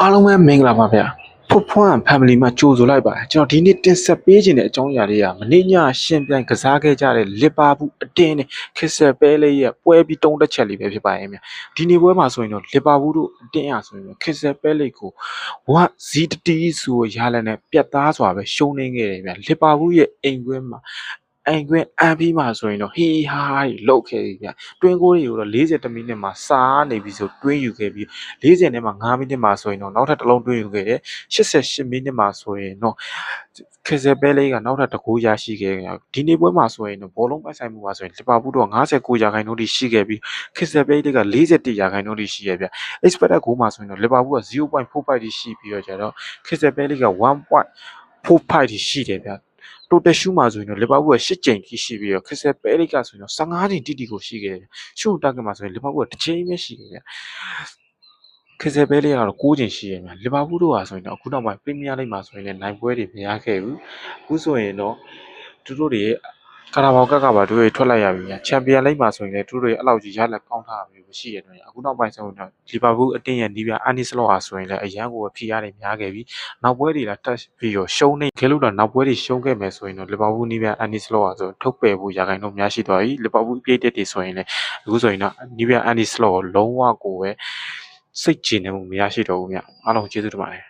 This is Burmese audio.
အားလုံးပဲမင်္ဂလာပါဗျာဖွတ်ဖွမ်း family မှာကြိုဆိုလိုက်ပါတယ်ကျွန်တော်ဒီနေ့တင်ဆက်ပေးခြင်းတဲ့အကြောင်းအရာတွေကမနေ့ညရှင်ပြိုင်ကစားခဲ့ကြတဲ့လစ်ပါဘူးအတင်းနဲ့ခစ်ဆက်ပဲလေးရဲ့ပွဲပြီးတုံးတက်ချက်လေးပဲဖြစ်ပါရဲ့ဗျာဒီနေ့ပွဲမှာဆိုရင်တော့လစ်ပါဘူးတို့အတင်းရဆိုရင်တော့ခစ်ဆက်ပဲလေးကိုဝတ်ဇီတတီဆိုရလာနဲ့ပြတ်သားစွာပဲရှုံးနေခဲ့တယ်ဗျာလစ်ပါဘူးရဲ့အိမ်ကွင်းမှာ အိမ်ကွင်းအန်ပြီးမှဆိုရင်တော့ဟီဟာကြီးလောက်ခဲ့ပြီဗျာတွင်းကိုးတွေကိုတော့40မိနစ်မှာစားနေပြီဆိုတွင်းယူခဲ့ပြီး40နဲ့မှ9မိနစ်မှာဆိုရင်တော့နောက်ထပ်တစ်လုံးတွင်းယူခဲ့တယ်88မိနစ်မှာဆိုရင်တော့ခေဇယ်ပဲလေးကနောက်ထပ်တစ်ဂိုးရရှိခဲ့တယ်ဒီနေ့ပွဲမှာဆိုရင်တော့ဘောလုံးပိုက်ဆိုင်မှုပါဆိုရင်လီဗာပူးတော့59ရာခိုင်နှုန်းထိရှိခဲ့ပြီးခေဇယ်ပဲလေးက41ရာခိုင်နှုန်းထိရှိရဗျ expected goal မှာဆိုရင်တော့လီဗာပူးက0.45ထိရှိပြီးတော့ကျတော့ခေဇယ်ပဲလေးက1.45ထိရှိတယ်ဗျ total shoot မှာဆိုရင်တော့လီဗာပူးက8ကြိမ်ထိရှိပြီးတော့ခရစ်စတယ်ပဲလိကဆိုရင်တော့15ကြိမ်တိတိကိုရှိခဲ့တယ်။ shoot target မှာဆိုရင်လီဗာပူးကတစ်ချိန်ပဲရှိခဲ့တယ်။ခရစ်စတယ်ပဲလိကတော့9ကြိမ်ရှိခဲ့တယ်။လီဗာပူးတို့ဟာဆိုရင်တော့အခုနောက်ပိုင်းပရီးမီးယားလိဂ်မှာဆိုရင်လည်းနိုင်ပွဲတွေမရခဲ့ဘူး။အခုဆိုရင်တော့သူတို့တွေ ကာရာဘောင်ကပ်ကပါတို့တွေထွက်လိုက်ရပြီ။ချန်ပီယံလိဂ်မှာဆိုရင်လည်းသူတို့တွေအဲ့လောက်ကြီးရလက်ကောင်းထားတာမျိုးမရှိရတော့အခုနောက်ပိုင်းဆိုရင်တော့လီဗာပူးအတင်းရဲ့နီးပြအာနီစလော့ဟာဆိုရင်လည်းအရန်ကိုဖိအားတွေများခဲ့ပြီးနောက်ပွဲတွေလာတက်ပြီးတော့ရှုံးနေခဲလို့တော့နောက်ပွဲတွေရှုံးခဲ့မယ်ဆိုရင်တော့လီဗာပူးနီးပြအာနီစလော့ဟာဆိုထုတ်ပယ်ဖို့ရာခိုင်နှုန်းများရှိသွားပြီလီဗာပူးအပြည့်တက်တွေဆိုရင်လည်းအခုဆိုရင်တော့နီးပြအာနီစလော့ကိုလုံးဝကိုပဲစိတ်ချနေမှုမရရှိတော့ဘူးမြအားလုံးကျေးဇူးတင်ပါတယ်